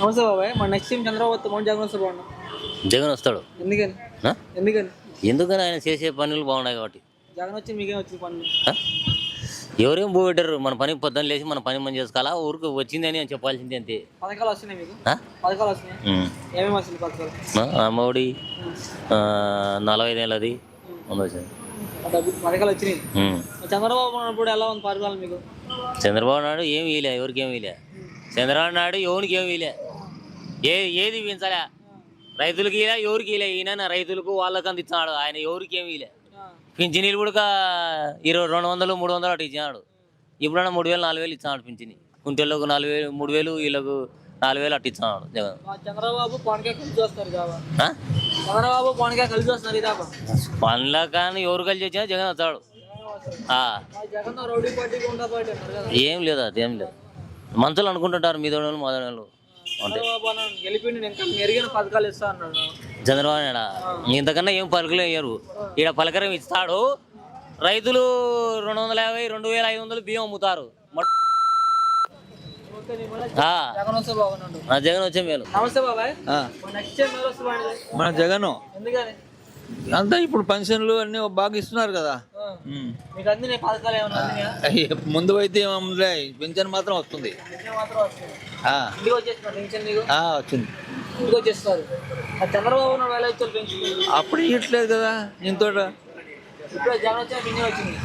నమస్తే బాబాయ్ మన నెక్స్ట్ టైం చంద్రబాబు మౌంట్ జగన్ వస్తే బాగున్నాం జగన్ వస్తాడు. ఎందుకని? ఎందుకని? ఎందుకని ఆయన చేసే పనులు బాగున్నాయి కాబట్టి. జగన్ వచ్చి మీకేం వచ్చింది పనులు? ఎవరేం పోగొట్టారు మన పని పొద్దున్న లేచి మన పని మనం చేసుకోవాలా? ఊరికి వచ్చిందని అని చెప్పాల్సింది అంతే. పథకాలు వస్తున్నాయి మీకు? పథకాలు వస్తున్నాయి? అమ్మఒడి నలభై నెలది పథకాలు వచ్చినాయి. చంద్రబాబు ఉన్నప్పుడు ఎలా ఉంది పథకాలు మీకు? చంద్రబాబు నాయుడు ఏం వీలే ఎవరికి ఏం వీలే చంద్రబాబు నాయుడు ఎవరికి ఏం వీలే ఏ ఏది వీంచాలా రైతులకి ఇలా ఎవరికి ఇలా ఈయన రైతులకు వాళ్ళకి అందిస్తున్నాడు ఆయన ఎవరికి ఏం వీలే పింఛనీలు కూడా ఇరవై రెండు వందలు మూడు వందలు అటు ఇచ్చినాడు. ఇప్పుడన్నా మూడు వేలు నాలుగు వేలు ఇచ్చినాడు పింఛని. కుంటెళ్ళకు నాలుగు వేలు మూడు వేలు వీళ్ళకు నాలుగు వేలు అట్టు ఇచ్చినాడు జగన్. చంద్రబాబు? చంద్రబాబు కలిసి వస్తారు పనుల కానీ ఎవరు కలిసి వచ్చినా జగన్ వస్తాడు. ఏం లేదు అది లేదు. మంచులు అనుకుంటుంటారు మీ దోడలు మా దోడలు అంతే. చంద్రబాబు నాయుడు ఇంతకన్నా ఏం పలుకులు వేయరు. ఈడ పలకరం ఇస్తాడు రైతులు రెండు వందల యాభై రెండు వేల ఐదు వందలు బియ్యం అమ్ముతారు. జగన్ వచ్చే మేలు. మన జగన్. ఎందుకని? అంతా ఇప్పుడు పెన్షన్లు అన్ని బాగా ఇస్తున్నారు కదా. మీకు అందిన పథకాలు ఏమన్నా ముందు అయితే ఏమన్నా పెన్షన్ మాత్రం వస్తుంది. వచ్చింది. చంద్రబాబు అప్పుడు ఇవ్వట్లేదు కదా ఇంతో జగన్ వచ్చాక పింఛన్ వచ్చింది.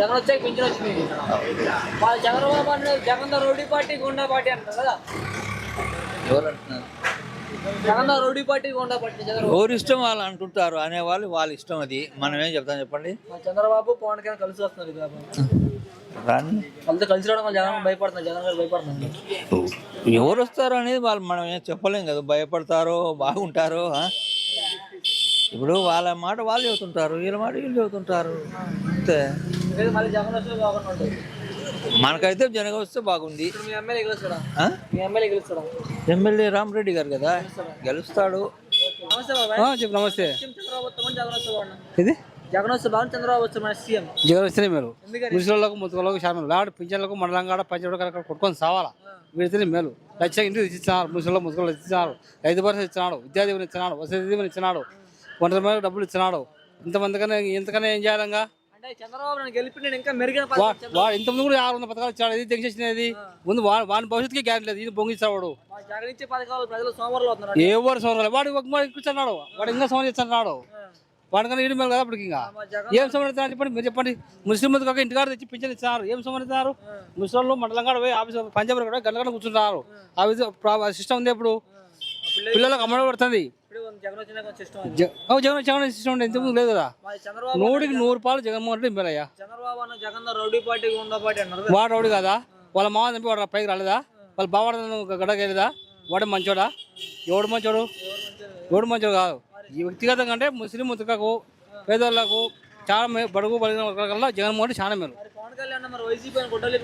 జగన్ వచ్చాక పింఛన్ వచ్చింది. వాళ్ళు చంద్రబాబు అన్నారు జగన్ దా రౌడీ పార్టీ గుండా పార్టీ అంటారు కదా. ఎవరు అంటున్నారు? Rowdy party goonda party Chandrababu ఎవరు ఇష్టం వాళ్ళు అంటుంటారు అనేవాళ్ళు వాళ్ళ ఇష్టం అది. మనం ఏం చెప్తాం చెప్పండి? చంద్రబాబు పవన్ కళ్యాణ్ కలిసి వస్తున్నారు వాళ్ళతో కలిసి రావడం వల్ల జగన్ భయపడుతున్నారు. జగన్ గారు భయపడుతున్నారు. ఎవరు వస్తారు అనేది వాళ్ళు మనం ఏం చెప్పలేం కదా. భయపడతారో బాగుంటారో? ఇప్పుడు వాళ్ళ మాట వాళ్ళు చెబుతుంటారు వీళ్ళ మాట వీళ్ళు చెబుతుంటారు. అంతే. మళ్ళీ జగన్ వస్తే బాగున్నాడు మనకైతే జనగ వస్తే బాగుంది ఎమ్మెల్యే రామరెడ్డి గారు కదా? గెలుస్తాడు? చెప్పు నమస్తే. ఇది? జగన్ వస్తే బాగుంది చంద్రబాబు వస్తే మన సీఎం. జగన్ వస్తేనే మేలు. ఎందుకని? ముసలిళ్ళకు ముతులకు శాతం లాడు పింఛన్లకు మండలంగాడ పంచడం కనుక కొట్టుకొని సావాలా? వీడితేనే మేలు. లక్ష ఇంటికి ఇచ్చినారు ముసలిలో ముసుగులు ఇచ్చినారు రైతు భరోసా ఇచ్చినాడు విద్యా దీవెన ఇచ్చినాడు వసతి దీవెన ఇచ్చినాడు ఒంటరి మీద డబ్బులు ఇచ్చినాడు. ఇంతమందికన్నా ఇంతకన్నా ఏం చేయాలంగా? చంద్రబాబు నాయుడు గెలిపి నేను ఇంకా మెరుగైన వా- పథకాలు వాడు ఇంతమంది కూడా ఆరు వందల పథకాలు ఇచ్చాడు ఇది తెగేసినది ముందు వాడు భవిష్యత్తుకి గ్యారెంటీ లేదు ఇది పొంగిస్తాడు పథకాలు ప్రజలు సోమవారం అవుతున్నారు వాడు సోమరాలు వాడు ఒక మాట వాడు ఇంకా సోమరం ఇస్తున్నాడు వాడికన్నా మేలు కదా ఇంకా. ఏం సమర్థించారు చెప్పండి మీరు చెప్పండి. ముస్లిం కాక ఇంటికాడ తెచ్చి పింఛన్ ఇస్తున్నారు ఏం సమర్థించారు ముస్లింలు మండలం కాడ పోయి ఆఫీస్ పంజాబ్ కూడా గంట గంట కూర్చుంటున్నారు ఆ. సిస్టమ్ ఉంది ఇప్పుడు పిల్లలకు అమ్మడం పడుతుంది. జగన్ జగన్ సిస్టమ్ ఇంతకుముందు లేదు కదా? నూటికి నూరు రూపాయలు జగన్మోహన్ రెడ్డి మేలయ్యా చంద్రబాబు అన్న జగన్ దా రౌడీ పార్టీ గుండా పార్టీ అన్నారు కదా. వాడు రౌడి కదా? వాళ్ళ మామ చంపి వాడు పైకి రాలేదా? వాళ్ళ బావాడు గడగలేదా వాడు మంచోడా? ఎవడు మంచోడు? ఎవడు మంచోడు కాదు. ఈ వ్యక్తిగతంగా అంటే ముస్లిం ముతకకు పేదోళ్ళకు చాలా బడుగు బలిగిన వర్గాల జగన్మోహన్ రెడ్డి చాలా మేలు.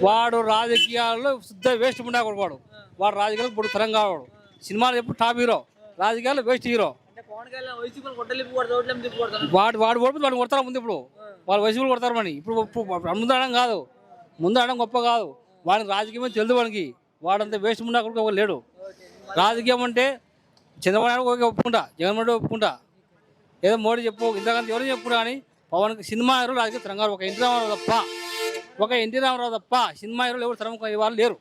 వాడు రాజకీయాల్లో శుద్ధ వేస్ట్ ఉండా వాడు. వాడు రాజకీయాలు ఇప్పుడు తరంగా వాడు సినిమాలు ఎప్పుడు టాప్ హీరో రాజకీయాలు వేస్ట్ హీరో వాడు వాడు ఓడిపోతే వాడు కొడతారు ముందు ఇప్పుడు? వాళ్ళు వయసులు కొడతారు మని ఇప్పుడు ముందు అనడం కాదు. ముందు అనడం గొప్ప కాదు. వాడికి రాజకీయం తెలుసు వాడికి వాడంతా వేస్ట్ ఉండా కూడా లేడు. రాజకీయం అంటే చంద్రబాబు నాయుడు ఓకే ఒప్పుకుంటా జగన్మోహన్ ఒప్పుకుంటా. ఏదో మోడీ చెప్పు ఇంతకంత ఎవరు చెప్పు కానీ పవన్ సినిమా హీరోలు రాజకీయ తెలంగాణ ఒక ఎన్టీ రామారావు తప్ప ఒక ఎన్టీ రామారావు తప్ప సినిమా హీరోలు ఎవరు తరం వాళ్ళు లేరు.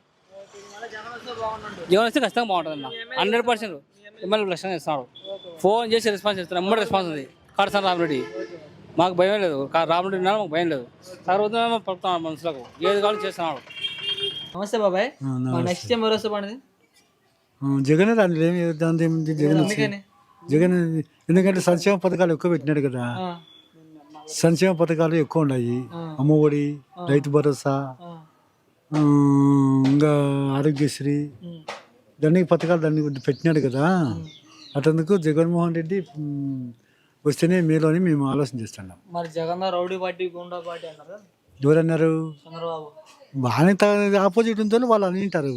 జగన్ వస్తే ఖచ్చితంగా బాగుంటుంది అన్న హండ్రెడ్ పర్సెంట్. ఎమ్మెల్యే లక్షణంగా ఇస్తున్నాడు ఫోన్ చేసి రెస్పాన్స్ ఇస్తున్నాడు ఎమ్మడి రెస్పాన్స్ ఉంది. కడసాను రామరెడ్డి మాకు భయం లేదు. రామరెడ్డి ఉన్నా మాకు భయం లేదు. తర్వాత పలుకుతున్నాడు మనుషులకు. ఏది కావాలో చేస్తున్నాడు. నమస్తే బాబాయ్. నెక్స్ట్ టైం ఎవరు వస్తే బాగుంది జగన్ దాని ఏమి దాని ఏముంది జగన్ జగన్ ఎందుకంటే సంక్షేమ పథకాలు ఎక్కువ పెట్టినాడు కదా. సంక్షేమ పథకాలు ఎక్కువ ఉన్నాయి. అమ్మఒడి రైతు భరోసా ఇంకా ఆరోగ్యశ్రీ. దాన్ని పథకాలు దాన్ని పెట్టినాడు కదా. అటందుకు జగన్మోహన్ రెడ్డి వస్తేనే మేలు అని మేము ఆలోచన చేస్తున్నాం. మరి Jagan rowdy party goonda party అన్నారు ఎవరన్నారు? చంద్రబాబు. బాగానే ఆపోజిట్ ఉందో వాళ్ళు అని అంటారు.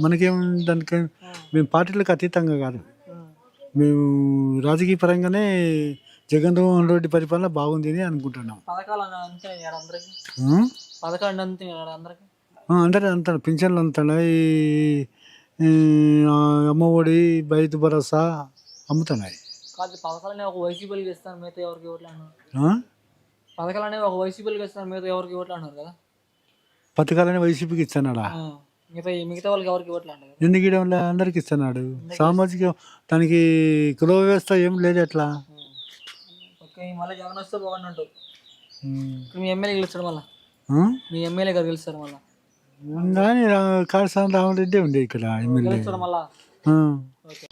మనకేం దానికి మేము పార్టీలకు అతీతంగా కాదు. మేము రాజకీయ పరంగానే జగన్మోహన్ రెడ్డి పరిపాలన బాగుంది అని అనుకుంటున్నాం. పథకాలు అంతే? పథకాలు అంతే అందరికి? అందరూ అంతాడు పింఛన్లు అందుతున్నాయి ఈ, అమ్మఒడి బైతు భరోసా అమ్ముతున్నాయి. కాదు పథకాలు అనేవి ఒక వైసీపీలకు ఇస్తాను మిగతా ఎవరికి ఒక వైసీపీలకు ఇస్తాను మిగతా ఎవరికి కదా. పథకాలని వైసీపీకి ఇస్తున్నాడా ఆ, మిగతా వాళ్ళకి ఎవరికి ఇవ్వట్లే అంటారు కదా. ఎందుకు ఇవ్వడం? అందరికి ఇస్తున్నాడు? సామాజిక దానికి కుల వ్యవస్థ ఏం లేదు ఎట్లా? ఓకే మళ్ళీ జగన్ వస్తే. ఇప్పుడు మీ ఎమ్మెల్యే గెలుస్తాడు మళ్ళీ? మీ ఎమ్మెల్యే గారు గెలుస్తారు మళ్ళీ. కానీ రా- కాళేశ్వరం రామరెడ్డి ఉండే ఇక్కడ ఎమ్మెల్యే గెలుస్తాడు మళ్ళా ఆ. ఓకే